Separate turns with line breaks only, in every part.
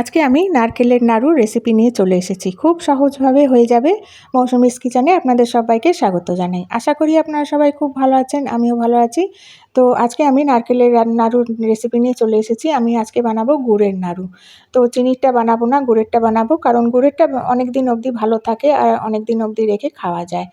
আজকে আমি নারকেলের নাড়ু রেসিপি নিয়ে চলে এসেছি। খুব সহজভাবে হয়ে যাবে। মৌসুমিস কিচেনে আপনাদের সবাইকে স্বাগত জানাই। আশা করি আপনারা সবাই খুব ভালো আছেন, আমিও ভালো আছি। তো আজকে আমি নারকেলের নাড়ুর রেসিপি নিয়ে চলে এসেছি। আমি আজকে বানাবো গুড়ের নাড়ু। তো চিনিরটা বানাবো না, গুড়েরটা বানাবো। কারণ গুড়েরটা অনেক দিন অবধি ভালো থাকে আর অনেক দিন অবধি রেখে খাওয়া যায়।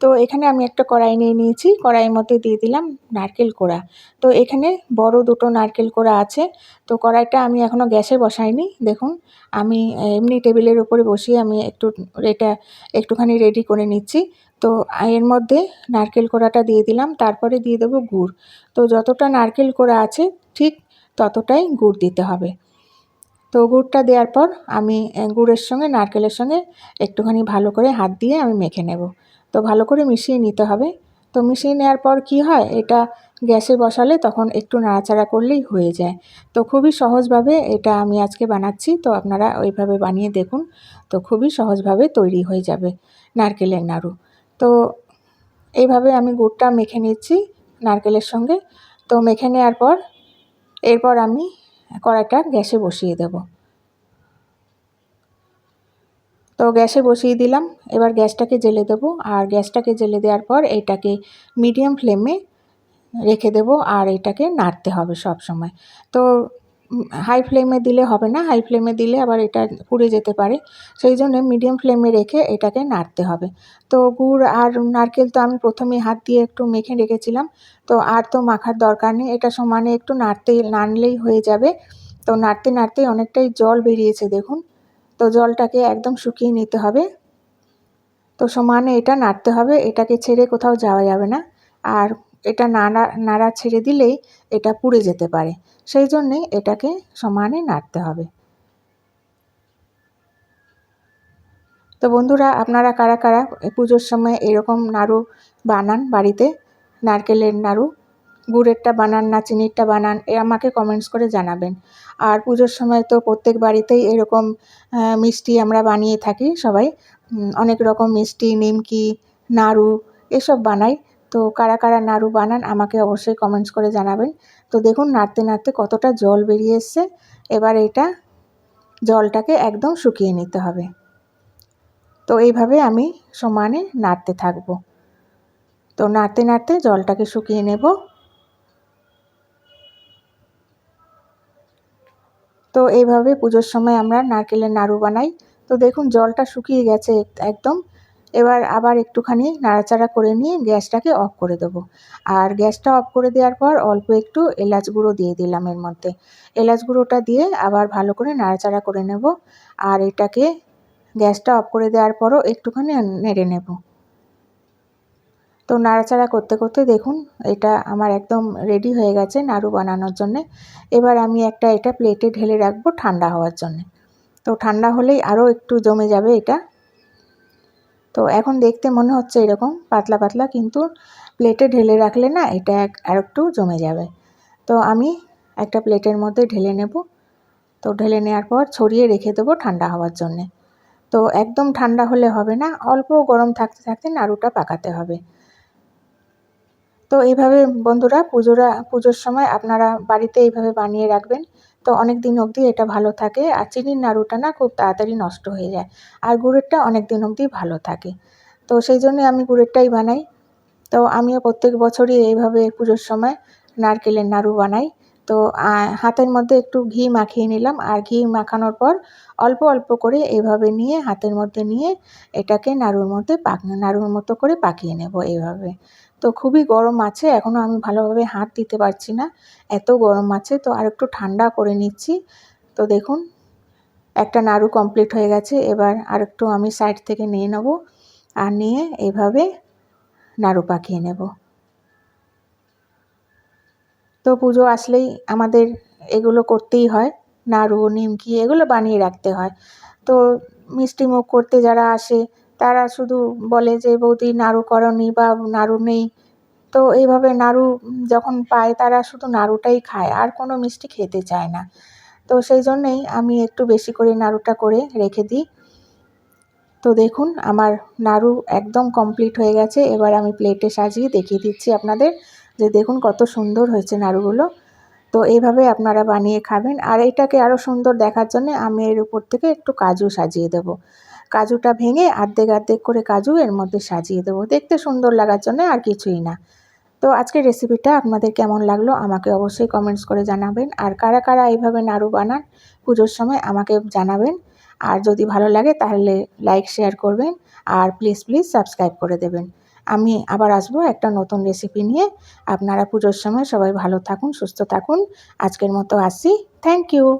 তো এখানে আমি একটা কড়াই নিয়ে নিয়েছি। কড়াইয়ের মধ্যে দিয়ে দিলাম নারকেল কোড়া। তো এখানে বড় দুটো নারকেল কোড়া আছে। তো কড়াইটা আমি এখনও গ্যাসে বসাইনি। দেখুন, আমি এমনি টেবিলের উপরে বসিয়ে আমি একটু এটা একটুখানি রেডি করে নিচ্ছি। তো এর মধ্যে নারকেল কোড়াটা দিয়ে দিলাম। তারপরে দিয়ে দেবো গুড়। তো যতটা নারকেল কোড়া আছে, ঠিক ততটাই গুড় দিতে হবে। তো গুড়টা দেওয়ার পর আমি গুড়ের সঙ্গে, নারকেলের সঙ্গে একটুখানি ভালো করে হাত দিয়ে আমি মেখে নেব। তো ভালো করে মিশিয়ে নিতে হবে। তো মিশিয়ে নেওয়ার পর কি হয়? এটা গ্যাসে বসালে তখন একটু নাড়াচাড়া করলেই হয়ে যায়। তো খুবই সহজভাবে এটা আমি আজকে বানাচ্ছি। তো আপনারা ওইভাবে বানিয়ে দেখুন। তো খুবই সহজভাবে তৈরি হয়ে যাবে নারকেলের নাড়ু। তো এইভাবে আমি গুড়টা মেখে নিচ্ছি নারকেলের সঙ্গে। তো মেখে নেওয়ার পর এরপর আমি কড়াইটা গ্যাসে বসিয়ে দেবো। তো গ্যাসে বসিয়ে দিলাম। এবার গ্যাসটাকে জেলে দেবো। আর গ্যাসটাকে জেলে দেওয়ার পর এটাকে মিডিয়াম ফ্লেমে রেখে দেবো আর এটাকে নাড়তে হবে সব সময়। তো হাই ফ্লেমে দিলে হবে না। হাই ফ্লেমে দিলে আবার এটা পুড়ে যেতে পারে। সেই জন্য মিডিয়াম ফ্লেমে রেখে এটাকে নাড়তে হবে। তো গুড় আর নারকেল তো আমি প্রথমে হাত দিয়ে একটু মেখে রেখেছিলাম। তো আর তো মাখার দরকার নেই। এটা সমানে একটু নাড়তে, নাড়লেই হয়ে যাবে। তো নাড়তে নাড়তে অনেকটাই জল বেরিয়েছে দেখুন। তো জলটাকে একদম শুকিয়ে নিতে হবে। তো সমানে এটা নাড়তে হবে, এটাকে ছেড়ে কোথাও যাওয়া যাবে না। আর এটা নাড়া নাড়া ছেড়ে দিলেই এটা পুড়ে যেতে পারে। সেই জন্যে এটাকে সমানে নাড়তে হবে। তো বন্ধুরা, আপনারা কারা কারা পুজোর সময় এরকম নাড়ু বানান বাড়িতে? নারকেলের নাড়ু গুড়েরটা বানান না, চিনিরটা বানান, এ আমাকে কমেন্টস করে জানাবেন। আর পুজোর সময় তো প্রত্যেক বাড়িতেই এরকম মিষ্টি আমরা বানিয়ে থাকি সবাই। অনেক রকম মিষ্টি, নিমকি, নাড়ু এসব বানাই। তো কারা কারা নাড়ু বানান আমাকে অবশ্যই কমেন্টস করে জানাবেন। তো দেখুন নাড়তে নাড়তে কতটা জল বেরিয়ে এসছে। এবার এটা জলটাকে একদম শুকিয়ে নিতে হবে। তো এইভাবে আমি সমানে নাড়তে থাকব। তো নাড়তে নাড়তে জলটাকে শুকিয়ে নেব। তো এইভাবে পুজোর সময় আমরা নারকেলের নাড়ু বানাই। তো দেখুন, জলটা শুকিয়ে গেছে একদম। এবার আবার একটুখানি নাড়াচাড়া করে নিয়ে গ্যাসটাকে অফ করে দেবো। আর গ্যাসটা অফ করে দেওয়ার পর অল্প একটু এলাচ গুঁড়ো দিয়ে দিলাম এর মধ্যে। এলাচ গুঁড়োটা দিয়ে আবার ভালো করে নাড়াচাড়া করে নেব। আর এটাকে গ্যাসটা অফ করে দেওয়ার পরও একটুখানি নেড়ে নেব। তো নাড়াচাড়া করতে করতে দেখুন, এটা আমার একদম রেডি হয়ে গেছে নাড়ু বানানোর জন্যে। এবার আমি একটা এটা প্লেটে ঢেলে রাখব ঠান্ডা হওয়ার জন্যে। তো ঠান্ডা হলেই আরও একটু জমে যাবে এটা। তো এখন দেখতে মনে হচ্ছে এরকম পাতলা পাতলা, কিন্তু প্লেটে ঢেলে রাখলে না এটা এক আর একটু জমে যাবে। তো আমি একটা প্লেটের মধ্যে ঢেলে নেব। তো ঢেলে নেওয়ার পর ছড়িয়ে রেখে দেবো ঠান্ডা হওয়ার জন্যে। তো একদম ঠান্ডা হলে হবে না, অল্প গরম থাকতে থাকতে নাড়ুটা পাকাতে হবে। তো এইভাবে বন্ধুরা পুজোরা, পুজোর সময় আপনারা বাড়িতে এইভাবে বানিয়ে রাখবেন। তো অনেক দিন অবধি এটা ভালো থাকে আর চিনির নাড়ুটা না খুব তাড়াতাড়ি নষ্ট হয়ে যায় আর গুড়েরটা অনেক দিন অবধি ভালো থাকে। তো সেই জন্যে আমি গুড়েরটাই বানাই। তো আমিও প্রত্যেক বছরই এইভাবে পুজোর সময় নারকেলের নাড়ু বানাই। তো হাতের মধ্যে একটু ঘি মাখিয়ে নিলাম। আর ঘি মাখানোর পর অল্প অল্প করে এভাবে নিয়ে, হাতের মধ্যে নিয়ে এটাকে নাড়ুর মধ্যে পাক নাড়ুর মতো করে পাকিয়ে নেব এইভাবে তো খুবই গরম আছে এখনও আমি ভালোভাবে হাত দিতে পারছি না। এত গরম আছে, তো আর একটু ঠান্ডা করে নিচ্ছি। তো দেখুন, একটা নাড়ু কমপ্লিট হয়ে গেছে। এবার আর একটু আমি সাইড থেকে নিয়ে নেব। আর নিয়ে এইভাবে নাড়ু পাকিয়ে নেব। তো পুজো আসলেই আমাদের এগুলো করতেই হয়। নাড়ু, নিমকি এগুলো বানিয়ে রাখতে হয়। তো মিষ্টি মুখ করতে যারা আসে, তারা শুধু বলে যে, বৌদি, নাড়ু করনি বা নাড়ু নেই। তো এইভাবে নাড়ু যখন পায়, তারা শুধু নাড়ুটাই খায়, আর কোনো মিষ্টি খেতে চায় না। তো সেই জন্যেই আমি একটু বেশি করে নাড়ুটা করে রেখে দিই। তো দেখুন, আমার নাড়ু একদম কমপ্লিট হয়ে গেছে। এবার আমি প্লেটে সাজিয়ে দেখিয়ে দিচ্ছি আপনাদের। যে দেখুন কত সুন্দর হয়েছে নাড়ুগুলো। তো এইভাবে আপনারা বানিয়ে খাবেন। আর এটাকে আরও সুন্দর দেখার জন্যে আমি এর উপর থেকে একটু কাজু সাজিয়ে দেব। কাজুটা ভেঙে আর্ধেক আর্ধেক করে কাজু এর মধ্যে সাজিয়ে দেবো। দেখতে সুন্দর লাগার জন্য আর কিছুই না। তো আজকের রেসিপিটা আপনাদের কেমন লাগল আমাকে অবশ্যই কমেন্টস করে জানাবেন। আর কারা কারা এইভাবে নাড়ু বানান পুজোর সময় আমাকে জানাবেন। আর যদি ভালো লাগে তাহলে লাইক শেয়ার করবেন। আর প্লিজ প্লিজ সাবস্ক্রাইব করে দেবেন। আমি আবার আসব একটা নতুন রেসিপি নিয়ে। আপনারা পুজোর সময় সবাই ভালো থাকুন, সুস্থ থাকুন। আজকের মতো আসি। Thank you